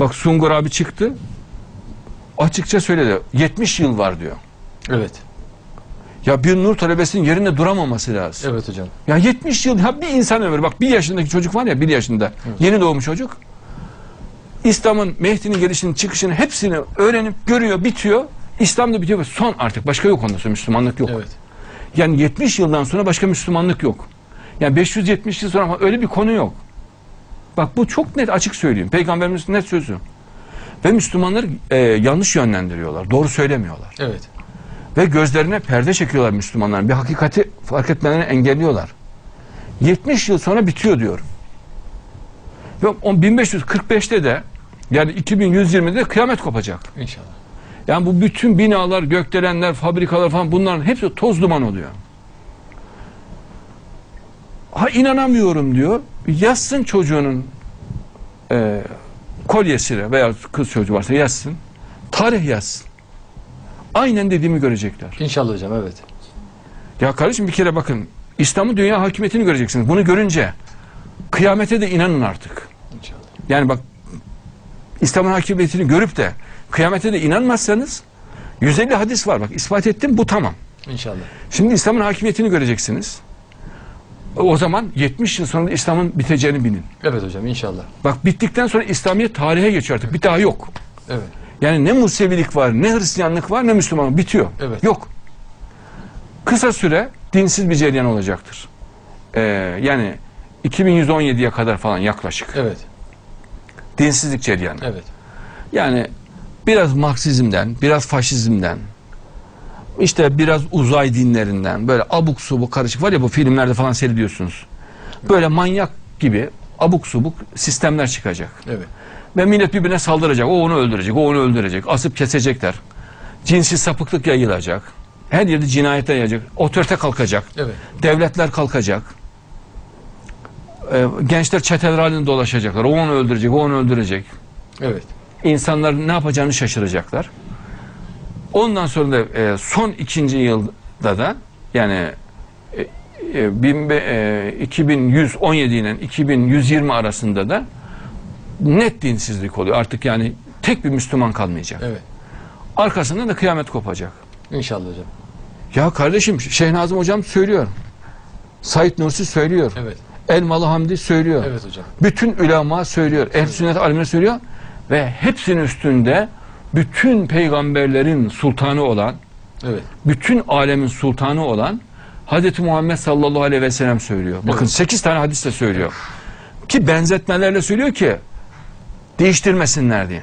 Bak Sungur abi çıktı. Açıkça söyledi. 70 yıl var diyor. Evet. Ya bir nur talebesinin yerinde duramaması lazım. Evet hocam. Ya 70 yıl ya bir insan ömrü. Bak bir yaşındaki çocuk var ya bir yaşında. Yeni doğmuş çocuk. İslam'ın Mehdi'nin gelişini çıkışını hepsini öğrenip görüyor bitiyor. İslam da bitiyor ve son artık başka yok ondan sonra Müslümanlık yok. Evet. Yani 70 yıldan sonra başka Müslümanlık yok. Yani 570 yıl sonra öyle bir konu yok. Bak bu çok net açık söyleyeyim. Peygamberimizin net sözü. Ve Müslümanları e, yanlış yönlendiriyorlar. Doğru söylemiyorlar. Evet. Ve gözlerine perde çekiyorlar Müslümanların. Bir hakikati fark etmelerini engelliyorlar. 70 yıl sonra bitiyor diyorum. Ve on 1545'te de yani 2120'de kıyamet kopacak. İnşallah. Yani bu bütün binalar, gökdelenler, fabrikalar falan bunların hepsi toz duman oluyor. Ha inanamıyorum diyor. Yazsın çocuğunun e, kolyesine veya kız çocuğu varsa yazsın. Tarih yazsın. Aynen dediğimi görecekler. İnşallah hocam evet. Ya kardeşim bir kere bakın. İslam'ın dünya hakimiyetini göreceksiniz. Bunu görünce kıyamete de inanın artık. İnşallah. Yani bak İslam'ın hakimiyetini görüp de kıyamete de inanmazsanız 150 hadis var bak ispat ettim bu tamam. İnşallah. Şimdi İslam'ın hakimiyetini göreceksiniz. O zaman 70 yıl sonra İslam'ın biteceğini bilin. Evet hocam inşallah. Bak bittikten sonra İslamiyet tarihe geçiyor artık. Bir daha yok. Evet. Yani ne Musevilik var, ne Hristiyanlık var, ne Müslümanlık bitiyor. Evet. Yok. Kısa süre dinsiz bir cereyan olacaktır. Ee, yani 2117'ye kadar falan yaklaşık. Evet. Dinsizlik cereyanı. Evet. Yani biraz Marksizmden, biraz faşizmden, işte biraz uzay dinlerinden, böyle abuk subuk karışık var ya bu filmlerde falan seyrediyorsunuz. Böyle manyak gibi abuk subuk sistemler çıkacak. Evet. Ve millet birbirine saldıracak. O onu öldürecek, o onu öldürecek. Asıp kesecekler. Cinsi sapıklık yayılacak. Her yerde cinayete yayılacak. Otorite kalkacak. Evet. Devletler kalkacak. Ee, gençler çeteler halinde dolaşacaklar. O onu öldürecek, o onu öldürecek. Evet. İnsanlar ne yapacağını şaşıracaklar. Ondan sonra da e, son ikinci yılda da yani e, e, bin e, 2117 ile 2120 arasında da net dinsizlik oluyor. Artık yani tek bir Müslüman kalmayacak. Evet. Arkasından da kıyamet kopacak. İnşallah hocam. Ya kardeşim Şeyh Nazım hocam söylüyor. Said Nursi söylüyor. Evet. Elmalı Hamdi söylüyor. Evet hocam. Bütün ulema söylüyor. Ehl sünnet alimleri söylüyor. Ve hepsinin üstünde bütün peygamberlerin sultanı olan, Evet. bütün alemin sultanı olan Hz. Muhammed sallallahu aleyhi ve sellem söylüyor. Bakın Evet. 8 tane hadis de söylüyor. Ki benzetmelerle söylüyor ki değiştirmesinler diye.